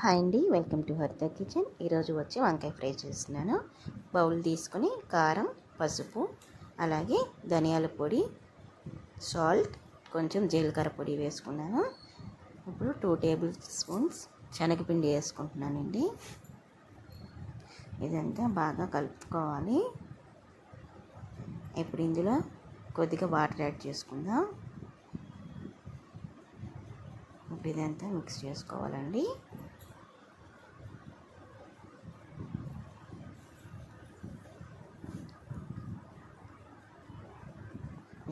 Hi అండి welcome to హరిత kitchen. ఈరోజు వచ్చి వంకాయ ఫ్రై చేస్తున్నాను. బౌల్ తీసుకొని కారం పసుపు అలాగే ధనియాల పొడి సాల్ట్ కొంచెం జీలకర్ర పొడి వేసుకున్నాను. ఇప్పుడు టూ టేబుల్ స్పూన్స్ శనగపిండి వేసుకుంటున్నానండి. ఇదంతా బాగా కలుపుకోవాలి. ఇప్పుడు ఇందులో కొద్దిగా వాటర్ యాడ్ చేసుకుందాం. ఇప్పుడు ఇదంతా మిక్స్ చేసుకోవాలండి.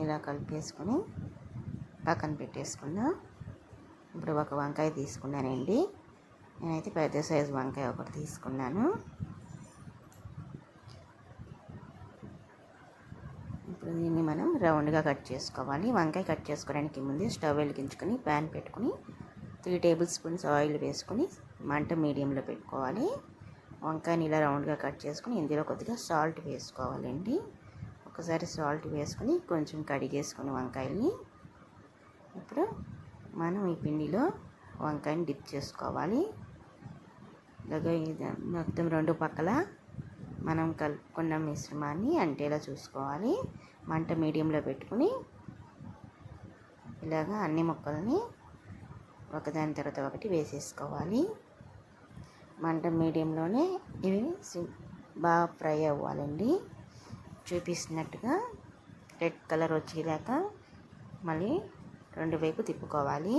ఇలా కలిపేసుకొని పక్కన పెట్టేసుకుందాం ఇప్పుడు ఒక వంకాయ తీసుకున్నానండి. నేనైతే పెద్ద సైజు వంకాయ ఒకటి తీసుకున్నాను. ఇప్పుడు దీన్ని మనం రౌండ్గా కట్ చేసుకోవాలి. వంకాయ కట్ చేసుకోవడానికి ముందు స్టవ్ వెలిగించుకొని ప్యాన్ పెట్టుకుని త్రీ టేబుల్ స్పూన్స్ ఆయిల్ వేసుకొని మంట మీడియంలో పెట్టుకోవాలి. వంకాయని ఇలా రౌండ్గా కట్ చేసుకుని ఇందులో కొద్దిగా సాల్ట్ వేసుకోవాలండి. ఒకసారి సాల్ట్ వేసుకొని కొంచెం కడిగేసుకొని వంకాయల్ని. ఇప్పుడు మనం ఈ పిండిలో వంకాయని డిప్ చేసుకోవాలి. ఇలాగ మొత్తం రెండు పక్కల మనం కలుపుకున్న మిశ్రమాన్ని అంటేలా చూసుకోవాలి. మంట మీడియంలో పెట్టుకుని ఇలాగ అన్ని ముక్కల్ని ఒకదాని తర్వాత ఒకటి వేసేసుకోవాలి. మంట మీడియంలోనే ఇవి బాగా ఫ్రై అవ్వాలండి. చూపిస్తున్నట్టుగా రెడ్ కలర్ వచ్చేదాకా మళ్ళీ రెండు వైపు తిప్పుకోవాలి.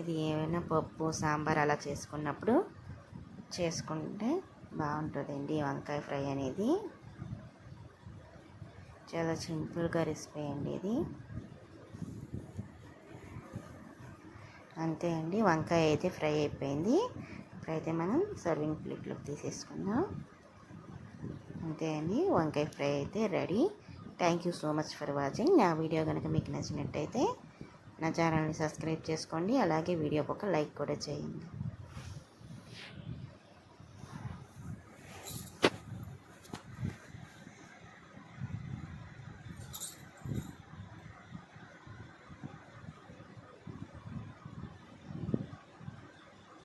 ఇది ఏమైనా పప్పు సాంబార్ అలా చేసుకున్నప్పుడు చేసుకుంటే బాగుంటుందండి వంకాయ ఫ్రై అనేది. చాలా సింపుల్గా రెసిపీ అండి ఇది. అంతే అండి వంకాయ అయితే ఫ్రై అయిపోయింది. ఇప్పుడైతే మనం సర్వింగ్ ప్లేట్లోకి తీసేసుకుందాం. అంతే అండి వంకాయ ఫ్రై అయితే ready. Thank you so much for watching నా వీడియో కనుక మీకు నచ్చినట్టయితే నా ఛానల్ని సబ్స్క్రైబ్ చేసుకోండి. అలాగే వీడియో ఒక లైక్ కూడా చేయండి.